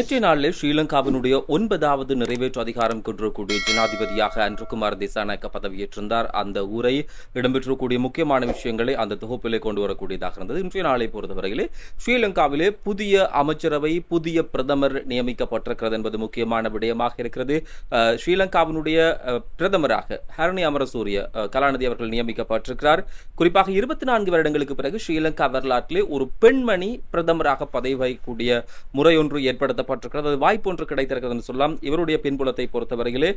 நேற்றைய நாளில் ஸ்ரீலங்காவினுடைய ஒன்பதாவது நிறைவேற்று அதிகாரம் கொண்டிருக்கக்கூடிய ஜனாதிபதியாக அன்றுகுமார் திசாநாயக்க பதவியேற்றிருந்தார். அந்த உரை இடம்பெற்றிருக்கக்கூடிய முக்கியமான விஷயங்களை அந்த தொகுப்பிலே கொண்டு வரக்கூடியதாக இருந்தது. இன்றைய நாளை பொறுத்தவரையிலே ஸ்ரீலங்காவிலே புதிய அமைச்சரவை புதிய பிரதமர் நியமிக்கப்பட்டிருக்கிறது என்பது முக்கியமான விடயமாக இருக்கிறது. ஸ்ரீலங்காவினுடைய பிரதமராக ஹரணி அமரசூரிய கலாநிதி அவர்கள் நியமிக்கப்பட்டிருக்கிறார். குறிப்பாக இருபத்தி நான்கு வருடங்களுக்கு பிறகு ஸ்ரீலங்கா வரலாற்றிலே ஒரு பெண்மணி பிரதமராக பதவி வகிக்கக்கூடிய முறை ஒன்று ஏற்படுத்தப்பட்டிருக்கிறது அது வாய்ப்பு ஒன்று கிடைத்திருக்கிறது என்று சொல்லலாம். இவருடைய பின்புலத்தை பொறுத்தவரையிலே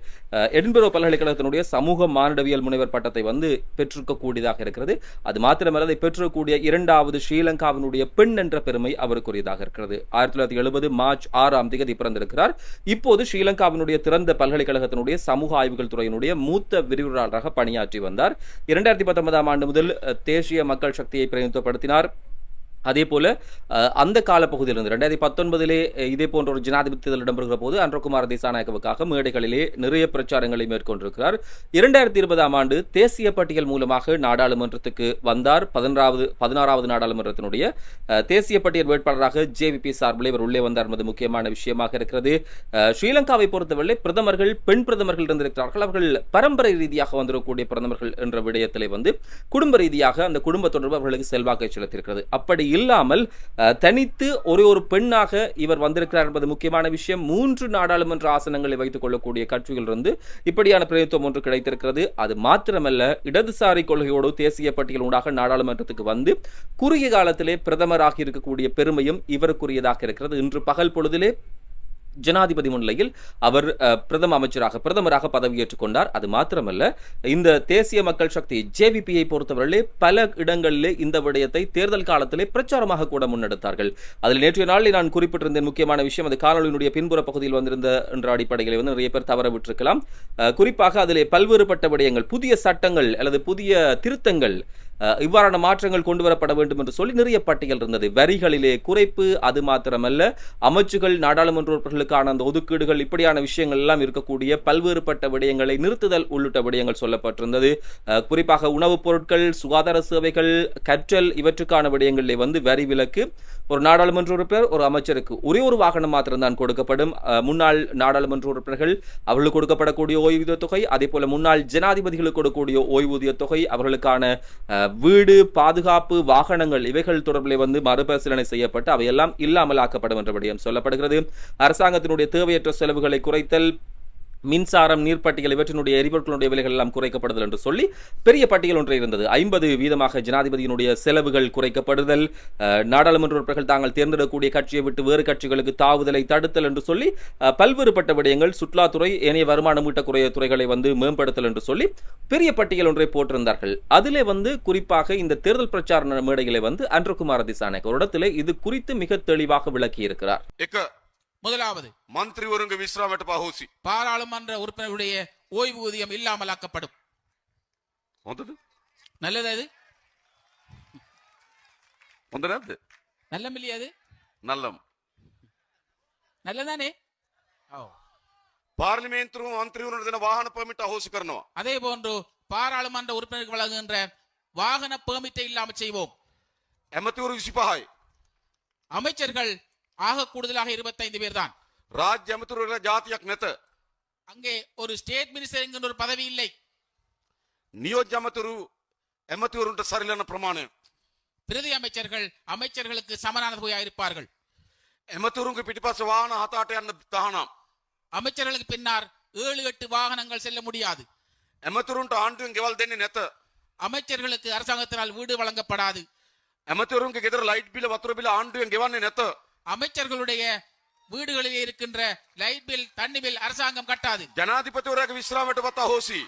எடின்பரோ பல்கலைக்கழகத்தினுடைய சமூக மானிடவியல் முனைவர் பட்டத்தை வந்து பெற்றிருக்கக்கூடியதாக இருக்கிறது. அது மாத்திரமல்ல அதை பெற்றிருக்கக்கூடிய இரண்டாவது ஸ்ரீலங்காவினுடைய பெண் என்ற பெருமை அவருக்குரியதாக இருக்கிறது. ஆயிரத்தி தொள்ளாயிரத்தி எழுபது மார்ச் ஆறாம் தேதி பிறந்திருக்கிறார். இப்போது ஸ்ரீலங்காவினுடைய திறந்த பல்கலைக்கழகத்தினுடைய சமூக ஆய்வுகள் துறையினுடைய மூத்த விரிவுரையாளராக பணியாற்றி வந்தார். இரண்டாயிரத்தி பத்தொன்பதாம் ஆண்டு முதல் தேசிய மக்கள் சக்தியை பிரதிநிதித்துவப்படுத்தினார். அதே போல் அந்த காலப்பகுதியிலிருந்து ரெண்டாயிரத்தி பத்தொன்பதிலே இதே போன்ற ஒரு ஜனாதிபதி தேர்தல் இடம்பெறுகிற போது அன்றகுமார் திசாநாயக்கவுக்காக மேடைகளிலே நிறைய பிரச்சாரங்களை மேற்கொண்டிருக்கிறார். இரண்டாயிரத்தி இருபதாம் ஆண்டு தேசிய பட்டியல் மூலமாக நாடாளுமன்றத்துக்கு வந்தார். பதினாறாவது பதினாறாவது நாடாளுமன்றத்தினுடைய தேசிய பட்டியல் வேட்பாளராக ஜேவிபி சார்பில் இவர் உள்ளே வந்தார். என்பது முக்கியமான விஷயமாக இருக்கிறது. ஸ்ரீலங்காவை பொறுத்தவரை பிரதமர்கள் பெண் பிரதமர்கள் இருந்திருக்கிறார்கள். அவர்கள் பரம்பரை ரீதியாக வந்திருக்கக்கூடிய பிரதமர்கள் என்ற விடயத்திலே வந்து குடும்ப ரீதியாக அந்த குடும்ப தொடர்பு அவர்களுக்கு செல்வாக்கை செலுத்தியிருக்கிறது. அப்படி இல்லாமல் தனித்து ஒரே ஒரு பெண்ணாக இவர் வந்திருக்கிறார் என்பது முக்கியமான விஷயம். மூன்று நாடாளுமன்ற ஆசனங்களை வைத்துக் கொள்ளக்கூடிய கட்சிகள் இருந்து இப்படியான பிரதித்துவம் ஒன்று கிடைத்திருக்கிறது. அது மாத்திரமல்ல இடதுசாரி கொள்கையோடு தேசிய பட்டியல் ஊடாக நாடாளுமன்றத்துக்கு வந்து குறுகிய காலத்திலே பிரதமராக இருக்கக்கூடிய பெருமையும் இவருக்குரியதாக இருக்கிறது. இன்று பகல் பொழுதிலே ஜனாதிபதி முன்னிலையில் அவர் பிரதம அமைச்சராக பிரதமராக பதவியேற்றுக் கொண்டார். அது மாத்திரமல்ல இந்த தேசிய மக்கள் சக்தி ஜேவிபியை பொறுத்தவரையிலே பல இடங்களிலே இந்த விடயத்தை தேர்தல் காலத்திலே பிரச்சாரமாக கூட முன்னெடுத்தார்கள். அதில் நேற்றைய நாளில் நான் குறிப்பிட்டிருந்தேன் முக்கியமான விஷயம் அது காணொலியினுடைய பின்புற பகுதியில் வந்திருந்த என்ற அடிப்படையில் வந்து நிறைய பேர் தவற விட்டிருக்கலாம். குறிப்பாக அதிலே பல்வேறுபட்ட விடயங்கள் புதிய சட்டங்கள் அல்லது புதிய திருத்தங்கள் இவ்வாறான மாற்றங்கள் கொண்டு வரப்பட வேண்டும் என்று சொல்லி நிறைய பட்டியல் இருந்தது. வரிகளிலே குறைப்பு அது மாத்திரமல்ல. அமைச்சுகள் நாடாளுமன்ற உறுப்பினர்களுக்கான அந்த ஒதுக்கீடுகள் இப்படியான விஷயங்கள் எல்லாம் இருக்கக்கூடிய பல்வேறுபட்ட விடயங்களை நிறுத்துதல் உள்ளிட்ட விடயங்கள் சொல்லப்பட்டிருந்தது. குறிப்பாக உணவுப் பொருட்கள் சுகாதார சேவைகள் கற்றல் இவற்றுக்கான விடயங்களிலே வந்து வரி விலக்கு ஒரு நாடாளுமன்ற உறுப்பினர் ஒரு அமைச்சருக்கு ஒரே ஒரு வாகனம் மாத்திரம்தான் கொடுக்கப்படும். முன்னாள் நாடாளுமன்ற உறுப்பினர்கள் அவர்களுக்கு கொடுக்கப்படக்கூடிய ஓய்வூதிய தொகை அதே போல முன்னாள் ஜனாதிபதிகளுக்கு கொடுக்கக்கூடிய ஓய்வூதிய தொகை அவர்களுக்கான வீடு பாதுகாப்பு வாகனங்கள் இவைகள் தொடர்பிலே வந்து மறுபரிசீலனை செய்யப்பட்டு அவையெல்லாம் இல்லாமல் ஆக்கப்படும் என்ற விடயம் சொல்லப்படுகிறது. அரசாங்கத்தினுடைய தேவையற்ற செலவுகளை குறைத்தல் மின்சாரம் நீர்ப்பட்டியல் இவற்றினுடைய எரிபொருட்களுடைய விலைகள் எல்லாம் குறைக்கப்படுதல் என்று சொல்லி பெரிய பட்டியல் ஒன்று இருந்தது. ஐம்பது வீதமாக ஜனாதிபதியினுடைய செலவுகள் குறைக்கப்படுதல். நாடாளுமன்ற உறுப்பினர்கள் தாங்கள் தேர்ந்தெடுக்கக்கூடிய கட்சியை விட்டு வேறு கட்சிகளுக்கு தாவுதலை தடுத்தல் என்று சொல்லி பல்வேறுபட்ட விடயங்கள் சுற்றுலாத்துறை ஏனைய வருமானம் ஈட்டக்கூடிய துறைகளை வந்து மேம்படுத்தல் என்று சொல்லி பெரிய பட்டியல் ஒன்றை போட்டிருந்தார்கள். அதிலே வந்து குறிப்பாக இந்த தேர்தல் பிரச்சார மேடைகளை வந்து அன்றகுமார திசானேக் ஒரு இடத்திலே இது குறித்து மிக தெளிவாக விளக்கி இருக்கிறார் முதலாவது மந்திரி விஸ்ராமட்ட பாஹூசி பாராளுமன்ற உறுப்பினருடைய ஓய்வூதியம் இல்லாமல் ஆக்கப்படும். நல்லது அது ಒಂದನೇದ್ದು ನಲ್ಲಂ ಇಲ್ಲಿ ಅದು ನಲ್ಲಂ ನಲ್ಲದಾನೆ பார்லிமெண்ட் மந்திரி வாகன பெர்மிட் ஹோஸ் கரணும் அதே போன்று பாராளுமன்ற உறுப்பினருக்கு வழங்குகின்ற வாகன பெர்மிட்டை இல்லாமல் செய்வோம். எமத்தி ஒரு விசிபாய் அமைச்சர்கள் ஆக கூடுதலாக இருபத்தைந்து பேர் தான் ராஜ்ய அமைச்சர்கள் அங்கே ஒரு ஸ்டேட் மினிஸ்டர் என்கிற ஒரு பதவி இல்லை. நியோஜ்ய அமைச்சரு எமத்தியோருன்ற சரியான பிரமாணம். பிரதி அமைச்சர்கள் அமைச்சர்களுக்கு சமனானதாக இருப்பார்கள். எமத்தியோருக்கு பிடிப்பாச வாகன ஹத்தாட்டை அந்த தானாம் அமைச்சர்களுக்கு பின்னார் ஏழு எட்டு வாகனங்கள் செல்ல முடியாது. எமத்தியோருன்ற ஆண்டும் கெவால் தென்னி நெத்த. அமைச்சர்களுக்கு அரசாங்கத்தினால் வீடு வழங்கப்படாது. எமத்தியோருக்கு எதிர லைட் பில் வத்திர பில் ஆண்டும் கெவான்னு நெத்த. அமைச்சர்களுடைய வீடுகளில் இருக்கின்ற லைட் பில் தண்ணி பில் அரசாங்கம் கட்டாது ජනාධිපතිවරයාගේ විශ්‍රාමයට පත් අහෝසි.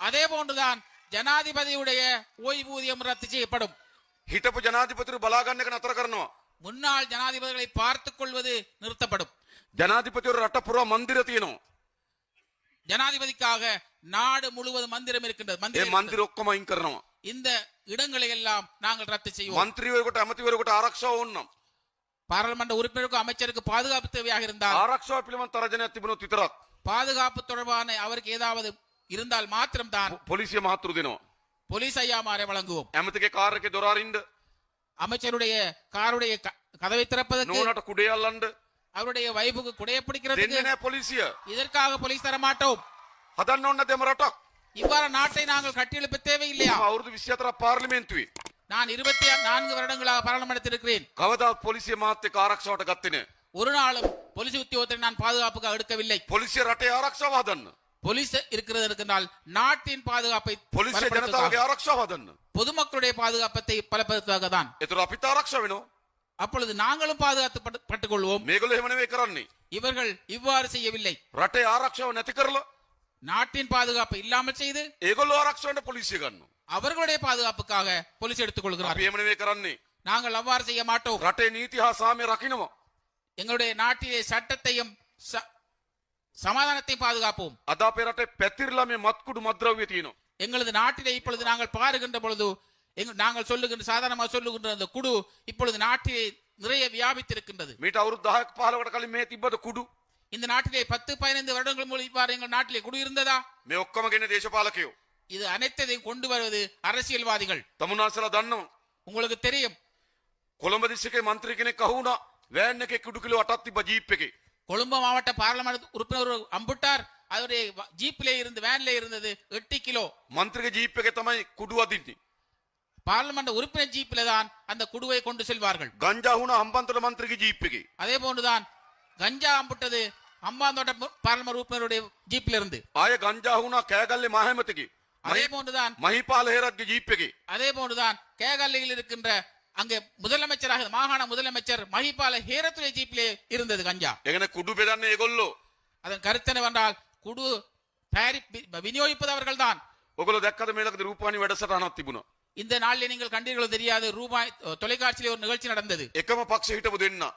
அதே போன்றுதான் ஜனாதிபதியுடைய ஓய்வூதியம் ரத்து செய்யப்படும் හිටපු ජනාධිපතිවරු බලාගන්න එක නතර කරනවා. முன்னாள் ஜனாதிபதிகளை பார்த்துக் கொள்வது நிறுத்தப்படும் ජනාධිපතිවරු රට පුරා මන්දිර තියෙනවා. ஜனாதிபதிக்காக நாடு முழுவதும் மந்திரம் இருக்கின்றது ඒ மந்திரம் මන්දිර இருக்கின்றது. ඔක්කොම අයින් කරනවා. இந்த இடங்களை எல்லாம் நாங்கள் ரத்து செய்வோம் මන්ත්‍රීවරකට ඇමතිවරකට ආරක්ෂාව ඕන්නම්. பாராளுமன்ற உறுப்பினருக்கும் அமைச்சருக்கு பாதுகாப்பு தேவையாக இருந்தால் ආරක්ෂාව පිළිබඳ තරජනයක් තිබුණොත් විතරක් பாதுகாப்பு தொடர்பான அவருக்கு ஏதாவது இருந்தால் மாத்திரம்தான் පොලිසිය මහතුරු දෙනවා. போலீஸ் ஐயாமாரை வழங்குவோம் ඇමතිගේ කාර් එකේ දොර අරින්න அமைச்சருடைய காருடைய க- கதவை திறப்பதற்கு නෝනට කුඩේ අල්ලන්න அவருடைய வைஃபுக்கு குடைய பிடிக்கிறதுக்கு දෙන්නේ නෑ පොලිසිය. இதற்காக போலீஸ் தர மாட்டோம் හදන්න ඕන දෙම රටක්. இவ்வாறு நாட்டை நாங்கள் கட்டியெழுப்ப தேவையில்லையா මම අවුරුදු 24ක් පාර්ලිමේන්තුවේ. நான் இருபத்தி நான்கு வருடங்களாக பாராளுமன்றத்தில் இருக்கிறேன் කවදාවත් පොලිසිය මාත් එක්ක ආරක්ෂාවට ගත්තේ නෑ. ஒரு நாளும் போலீஸ் உத்தியோகத்தை நான் பாதுகாப்புக்கு எடுக்கவில்லை පොලිසිය රටේ ආරක්ෂාව හදන්න. போலீஸ் இருக்கிறது இருக்கின்றால் நாட்டின் பாதுகாப்பை පොලිසිය பலப்படுத்துவதற்காக, ජනතාවගේ ආරක්ෂාව හදන්න. பொதுமக்களுடைய பாதுகாப்பத்தை பலப்படுத்துவதாக தான் ඒතර අපිත් ආරක්ෂා වෙනවා. அப்பொழுது நாங்களும் பாதுகாத்து பட்டு- பட்டுக் கொள்வோம் මේගොල්ලෝ එහෙම නෙවෙයි කරන්නේ. இவர்கள் இவ்வாறு செய்யவில்லை රටේ ආරක්ෂාව නැති කරලා நாட்டின் பாதுகாப்பை இல்லாமல் செய்து ඒගොල්ලෝ ආරක්ෂාවට පොලිසිය ගන්නවා. அவர்களுடைய பாதுகாப்புக்காக போலீஸ் எடுத்துக் අපි கொள்கிறார்கள் එහෙම නෙවෙයි කරන්නේ. நாங்கள் அவ்வாறு செய்ய மாட்டோம் රටේ නීති හා සාමය රකින්නවා. எங்களுடைய நாட்டிலே சட்டத்தையும் ச- சமாதானத்தையும் பாதுகாப்போம் අද අපේ රටේ පැතිරලා මේ මත්කුඩු මද්‍රව්‍ය තියෙනවා. எங்களது நாட்டிலே இப்பொழுது நாங்கள் பாருகின்ற பொழுது எங்க- நாங்கள் சொல்லுகின்ற சாதாரணமாக சொல்லுகின்ற அந்த குடு இப்பொழுது நாட்டிலே நிறைய வியாபித்திருக்கின்றது මීට අවුරුදු 10ක් 15කට කලින් මේ තිබ්බද කුඩු? இந்த நாட்டிலே பத்து பதினைந்து வருடங்கள் மூலம் இவ்வாறு எங்கள் நாட்டிலே குடி இருந்ததா මේ ඔක්කොම ගෙන දේශපාලකයෝ. இது அனைத்தையும் கொண்டு வருவது அரசியல்வாதிகள் තමුන්නාන්සලා දන්නවා. உங்களுக்கு தெரியும் කොළඹ දිස්ත්‍රික්කේ මන්ත්‍රී කෙනෙක් අහුණා වෑන් එකේ කුඩු කිලෝ 8ක් තිබ්බ ජීප් එකේ. கொழும்பு மாவட்ட பார்லமெண்ட் உறுப்பினர் ஒரு அம்புட்டார் அவருடைய வ- ஜீப்பிலே இருந்து வேன்ல இருந்தது எட்டு கிலோ මන්ත්‍රීගේ ජීප් එකේ තමයි කුඩු අදින්නේ. பார்லமெண்ட் உறுப்பினர் ஜீப்பில தான் அந்த குடுவை கொண்டு செல்வார்கள் ගංජා වුණා හම්බන්තොට මන්ත්‍රීගේ ජීප් එකේ. அதே போன்றுதான் கஞ்சா அம்புட்டது அம்பாந்தோட்ட மு- பார்லமெண்ட் உறுப்பினருடைய ஜீப்ல இருந்து ආය ගංජා වුණා කෑගල්ලේ මහමැතිගේ. அதே போன்றுதான் மஹிபால் ஹேரத் ஜீப்பகி அதே போன்றுதான் கேகாலையில் இருக்கின்ற அங்கே முதலமைச்சராக மாகாண முதலமைச்சர் மகிபால ஹேரத்துறை ஜீப்பிலே இருந்தது கஞ்சா. எங்கன குடு பெதானே கொல்லோ. அதன் கருத்து என்னவென்றால் குடு தயாரிப்பு விநியோகிப்பது அவர்கள் தான் ஒகுலோ தக்காத மேலக்கு ரூபானி வெடசட்டான திபுனோம் இந்த நாளில் நீங்கள் கண்டீர்களோ தெரியாது ரூபாய் தொலைக்காட்சியிலே ஒரு நிகழ்ச்சி நடந்தது. எக்கம பக்ஷ ஹிட்டபுது என்ன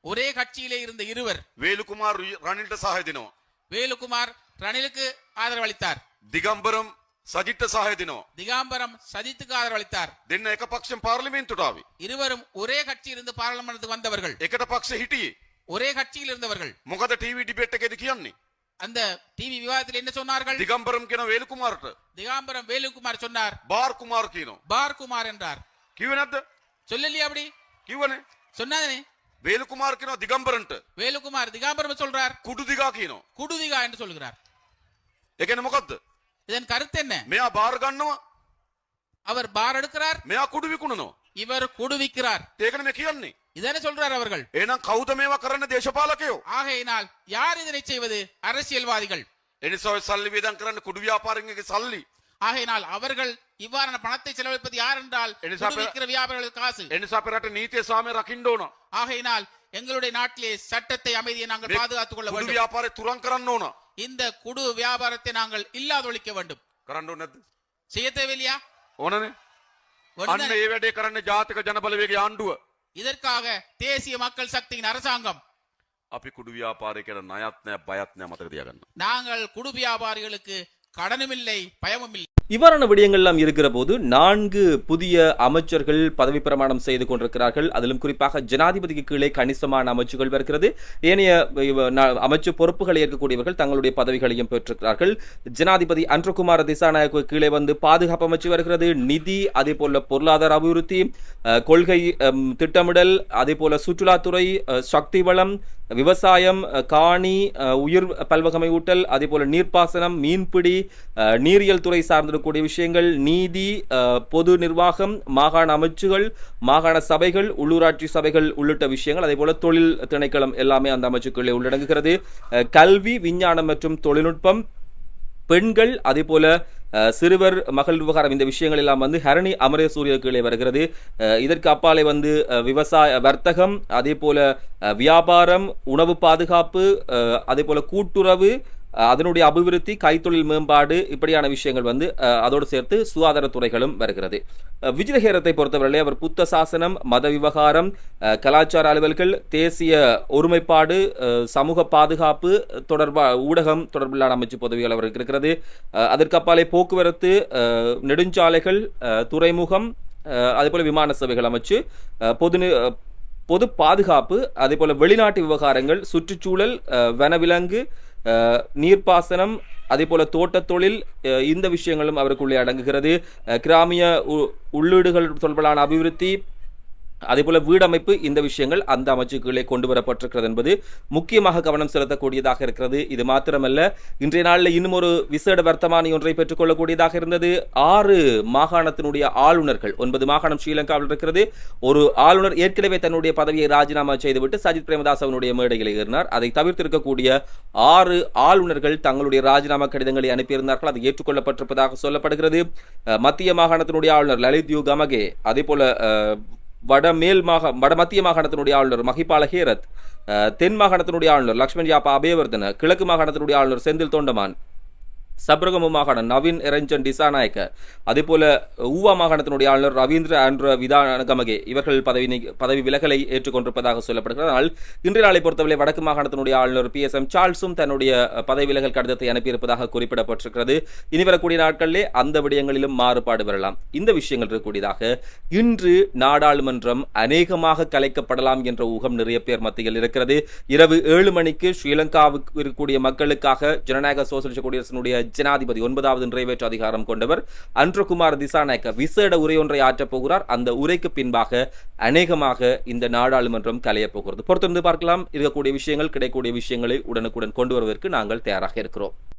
ஒரே கட்சியிலே இருந்த இருவர். வேலுகுமார் ரணில்ட சகாய வேலுகுமார் ரணிலுக்கு ஆதரவளித்தார் திகம்பரம் සජිත්ට සහාය දෙනවා. திகாம்பரம் சஜித்துக்கு ஆதரவளித்தார் දෙන්න එක පක්ෂෙන් පාර්ලිමේන්තුවට ආවේ. இருவரும் ஒரே கட்சியிலிருந்து பாராளுமன்றத்துக்கு வந்தவர்கள் එකට පක්ෂ හිටියේ. ஒரே கட்சியில் இருந்தவர்கள் මොකද ටීවී ඩිබේට් එකේද කියන්නේ? அந்த டிவி விவாதத்தில் என்ன சொன்னார்கள் දිගම්බරම් කියන වේලු කුමාර්ට திகாம்பரம் வேலுகுமார் சொன்னார் බාර් කුමාර් කියනවා. பார் குமார் என்றார் කිව්වේ නැද්ද? சொல்லலையா அப்படி කිව්වනේ. சொன்னாதே වේලු කුමාර් කියනවා දිගම්බරන්ට வேலுகுமார் திகாம்பரம் சொல்றார் කුඩු දිගා කියනවා. குடுதிகா என்று சொல்கிறார் ඒ කියන්නේ මොකද්ද? இதன் கருத்து என்ன මෙයා බාර් ගන්නවා. அவர் பார் எடுக்கிறார் මෙයා කුඩු විකුණනවා. இவர் குடுவிக்கிறார் ඒකනේ මේ කියන්නේ. இதனை சொல்றார் அவர்கள் එහෙනම් කවුද මේවා කරන්න දේශපාලකයෝ? ஆகையினால் யார் இதனை செய்வது அரசியல்வாதிகள் එනිසා ඔය සල්ලි වේදම් කරන්න කුඩු ව්‍යාපාරිකගේ සල්ලි. ஆகையினால் அவர்கள் இவ்வாறான பணத்தை செலவழிப்பது யார் என்றால் எலிசா பெ- குடுவிக்கிற வியாபாரிகள் காசு එනිසා අපේ රට නීතිය සාමය රකින්න ඕන. ஆகையினால் எங்களுடைய நாட்டிலே சட்டத்தை அமைதியை நாங்கள் මේ பாதுகாத்துக் கொள்ள කුඩු வேண்டும் ව්‍යාපාරේ තුරන් කරන්න ඕන. இந்த குடு வியாபாரத்தை நாங்கள் இல்லாதொழிக்க வேண்டும் කරන්න ඕනේ නැද්ද? செய்ய தேவையில்லையா ඕනනේ. අන්න ஒண்ணுதானே? ඒ වැඩේ කරන්න ජාතික ජනබලවේගයේ ආණ්ඩුව. இதற்காக தேசிய மக்கள் சக்தியின் அரசாங்கம் අපි කුඩු ව්‍යාපාරය කරන ණයත් නෑ බයත් නෑ මතක තියාගන්න. நாங்கள் குடு வியாபாரிகளுக்கு கடனும் இல்லை பயமும் இல்லை இவ்வாறான விடயங்கள்லாம் இருக்கிற போது நான்கு புதிய அமைச்சர்கள் பதவி பிரமாணம் செய்து கொண்டிருக்கிறார்கள். அதிலும் குறிப்பாக ஜனாதிபதிக்கு கீழே கணிசமான அமைச்சுகள் வருகிறது. ஏனைய அமைச்சு பொறுப்புகளை ஏற்கக்கூடியவர்கள் தங்களுடைய பதவிகளையும் பெற்றிருக்கிறார்கள். ஜனாதிபதி அன்றகுமார திசாநாயக்கு கீழே வந்து பாதுகாப்பு அமைச்சு வருகிறது. நிதி அதே போல பொருளாதார அபிவிருத்தி கொள்கை திட்டமிடல் அதே போல சுற்றுலாத்துறை சக்தி வளம் விவசாயம் காணி உயிர் பல்வகமையூட்டல் அதே போல் நீர்ப்பாசனம் மீன்பிடி நீரியல் துறை சார்ந்திருக்கக்கூடிய விஷயங்கள் நீதி பொது நிர்வாகம் மாகாண அமைச்சுகள் மாகாண சபைகள் உள்ளூராட்சி சபைகள் உள்ளிட்ட விஷயங்கள் அதே போல் தொழில் திணைக்களம் எல்லாமே அந்த அமைச்சுக்களே உள்ளடங்குகிறது. கல்வி விஞ்ஞானம் மற்றும் தொழில்நுட்பம் பெண்கள் அதே போல சிறுவர் மகள் விவகாரம் இந்த விஷயங்கள் எல்லாம் வந்து ஹரணி அமரசூரிய கீழே வருகிறது. இதற்கு அப்பாலே வந்து விவசாய வர்த்தகம் அதே போல வியாபாரம் உணவு பாதுகாப்பு அதே போல கூட்டுறவு அதனுடைய அபிவிருத்தி கைத்தொழில் மேம்பாடு இப்படியான விஷயங்கள் வந்து அதோடு சேர்த்து சுகாதாரத்துறைகளும் வருகிறது. விஜயஹேரத்தை பொறுத்தவரையிலே அவர் புத்த சாசனம் மத விவகாரம் கலாச்சார அலுவல்கள் தேசிய ஒருமைப்பாடு சமூக பாதுகாப்பு தொடர்பா ஊடகம் தொடர்பிலான அமைச்சு பதவிகள் அவருக்கு இருக்கிறது. அதற்கப்பாலே அதற்கு அப்பாலே போக்குவரத்து நெடுஞ்சாலைகள் துறைமுகம் அதேபோல் அதே விமான சேவைகள் அமைச்சு பொது பொது பாதுகாப்பு அதே போல் வெளிநாட்டு விவகாரங்கள் சுற்றுச்சூழல் வனவிலங்கு நீர்ப்பாசனம் அதே போல தோட்டத் தொழில் இந்த விஷயங்களும் அவருக்குள்ளே அடங்குகிறது. கிராமிய உ- உள்ளீடுகள் தொடர்பிலான அபிவிருத்தி அதேபோல வீடமைப்பு இந்த விஷயங்கள் அந்த அமைச்சுக்குள்ளே கொண்டு வரப்பட்டிருக்கிறது என்பது முக்கியமாக கவனம் செலுத்தக்கூடியதாக இருக்கிறது. இது மாத்திரமல்ல இன்றைய நாளில் இன்னும் ஒரு விசேட வர்த்தமானி ஒன்றை பெற்றுக்கொள்ளக்கூடியதாக இருந்தது. ஆறு மாகாணத்தினுடைய ஆளுநர்கள் ஒன்பது மாகாணம் ஸ்ரீலங்காவில் இருக்கிறது. ஒரு ஆளுநர் ஏற்கனவே தன்னுடைய பதவியை ராஜினாமா செய்துவிட்டு சஜித் பிரேமதாஸ் அவனுடைய மேடையில் ஏறினார். அதை தவிர்த்திருக்கக்கூடிய ஆறு ஆளுநர்கள் தங்களுடைய ராஜினாமா கடிதங்களை அனுப்பியிருந்தார்கள். அது ஏற்றுக்கொள்ளப்பட்டிருப்பதாக சொல்லப்படுகிறது. மத்திய மாகாணத்தினுடைய ஆளுநர் லலித் யூ கமகே அதே போல வடமேல் மாகா வடமத்திய மாகாணத்தினுடைய ஆளுநர் மஹிபால ஹேரத் தென் மாகாணத்தினுடைய ஆளுநர் லக்ஷ்மண் யாப்பா அபேவர்தன கிழக்கு மாகாணத்தினுடைய ஆளுநர் செந்தில் தோண்டமான் சப்ரகமு மாகாணம் நவீன் ரஞ்சன் டிசாநாயக்க அதே போல ஊவா மாகாணத்தினுடைய ஆளுநர் ரவீந்திர ஆண்ட்ர விதானகமகே இவர்கள் பதவி பதவி விலகலை ஏற்றுக்கொண்டிருப்பதாக சொல்லப்படுகிறது. ஆனால் இன்றைய நாளை பொறுத்தவரை வடக்கு மாகாணத்தினுடைய ஆளுநர் பி எஸ் எம் சார்ல்ஸும் தன்னுடைய பதவி விலகல் கடிதத்தை அனுப்பியிருப்பதாக குறிப்பிடப்பட்டிருக்கிறது. இனி வரக்கூடிய நாட்களிலே அந்த விடயங்களிலும் மாறுபாடு வரலாம். இந்த விஷயங்கள் இருக்கக்கூடியதாக இன்று நாடாளுமன்றம் அநேகமாக கலைக்கப்படலாம் என்ற ஊகம் நிறைய பேர் மத்தியில் இருக்கிறது. இரவு ஏழு மணிக்கு ஸ்ரீலங்காவுக்கு இருக்கக்கூடிய மக்களுக்காக ஜனநாயக சோசலிச குடியரசினுடைய ஜனாதிபதி ஒன்பதாவது நிறைவேற்று அதிகாரம் கொண்டவர் அன்றுகுமார் திசாநாயக்க விசேட உரை ஒன்றை ஆற்றப் போகிறார். அந்த உரைக்கு பின்பாக அநேகமாக இந்த நாடாளுமன்றம் கலையப் போகிறது. பொறுத்திருந்து பார்க்கலாம். இருக்கக்கூடிய விஷயங்கள் கிடைக்கக்கூடிய விஷயங்களை உடனுக்குடன் கொண்டு வருவதற்கு நாங்கள் தயாராக இருக்கிறோம்.